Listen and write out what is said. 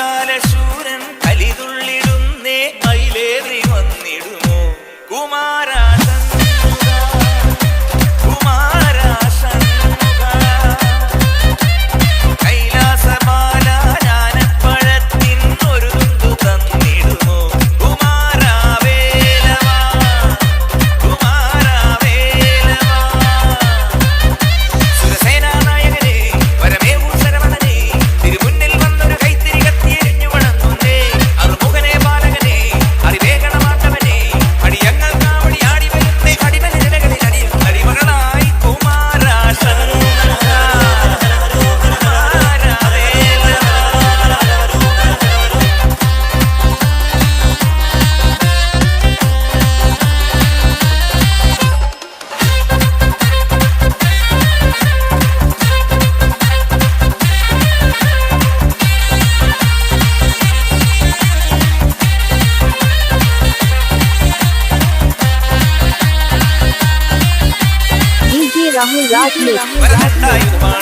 കലികാലശൂരൻ കലിതുള്ളിടുന്നേ മയിലേറി വന്നിടുമോ? കുമാരാ Mix. വരദത്തായുധപാണി